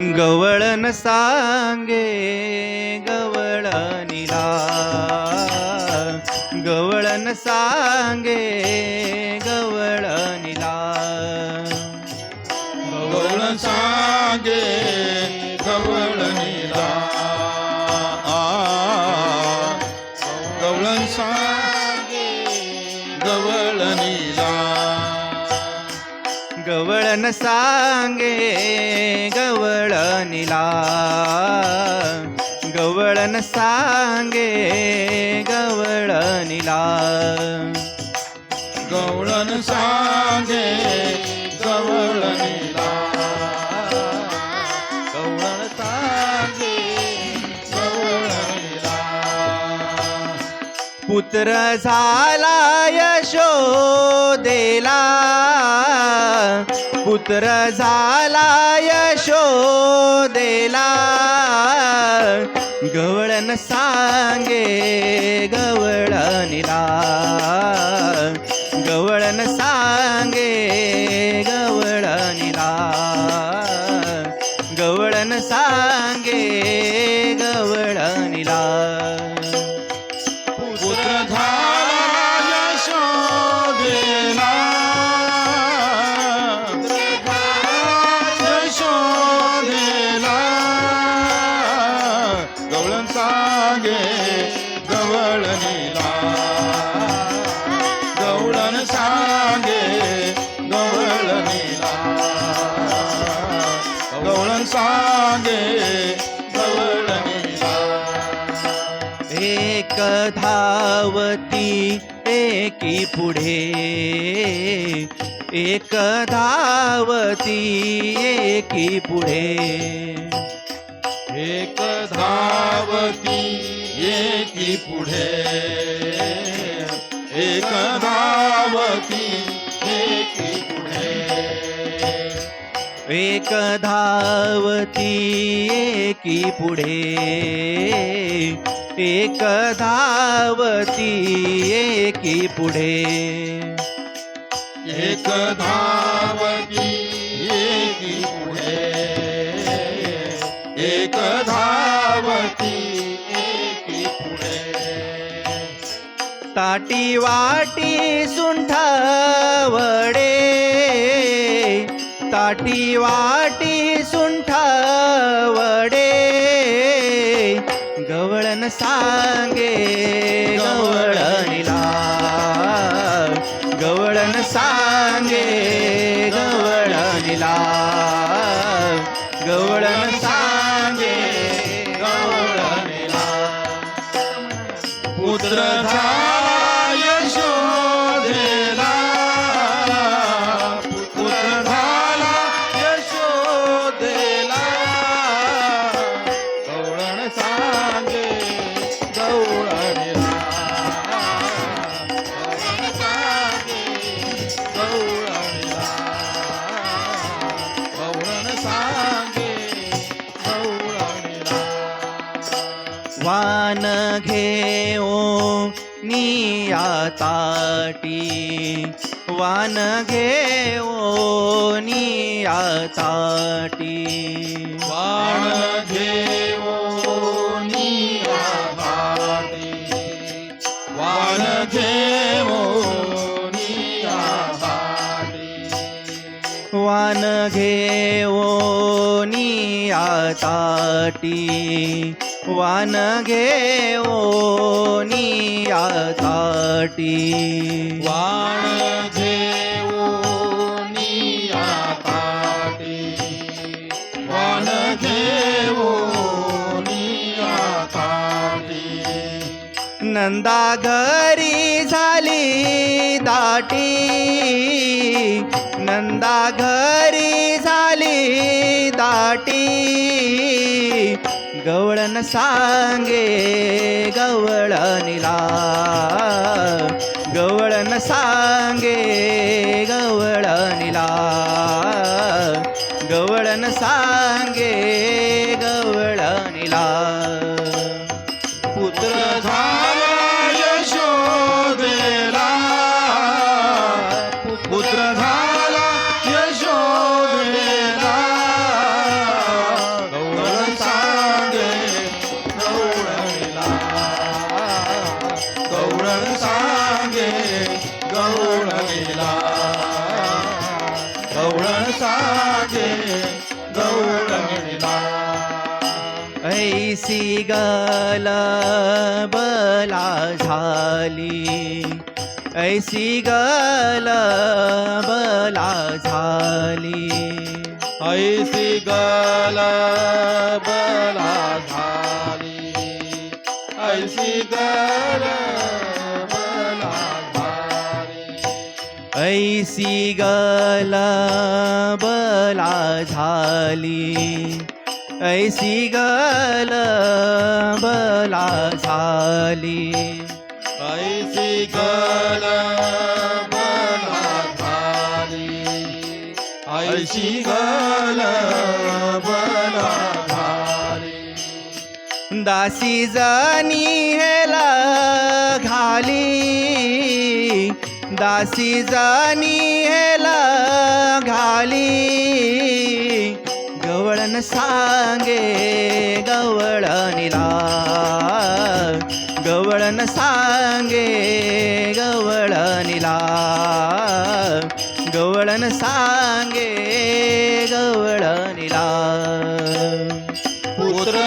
गवळण सांगे गवळणीला गवळण सांगे गवळणीला गवळ सांगे गवळ गवळण सांगे गवळणीला गवळण सांगे गवळणीला गवळण सांगे गवळ नीला. गवळण सांगे गवळ नीला. पुत्र झाला यशोदेला पुत्र झाला यशोदेला. गवळण सांगे गवळणीला. गवळण सांग सांगे गवळ नीला गवळण सांगे गवळ नीला गवळण सांगे एक धावती एकी पुढे. एक धावती एकी पुढे. एक धावती एकी पुढे. एक धावती एकी पुढे. एक धावती एकी पुढे. एक धावती एकी पुढे. एक धावती ताटी वाटी सुंठावडे. ताटी वाटी सुंठावडे. गवळण सांग वान घेओ निया ताटी वान घेओ निया ताटी घेवोनी आताटी. वान घेवोनी आताटी. आताटी. वान घे नंदा घरी झाली दाटी. नंदा घरी झाली दाटी. गवळण सांगे गवळणीला गवळण सांगे गवळणीला गवळण सांगे गल बला झाली. ऐसी गल बला झाली. ऐसी गल बला झाली. ऐसी गल बला झाली. ऐसी गल बला झाली. ऐसी गल बला झाली। ऐसी गल बला झाली। ऐसी गल बला झाली। दासी जानी हेला घाली। दासी जानी हेला घाली। गवळण सांगे गवळणीला गवळण सांगे गवळणीला गवळण सांगे गवळणीला पुत्र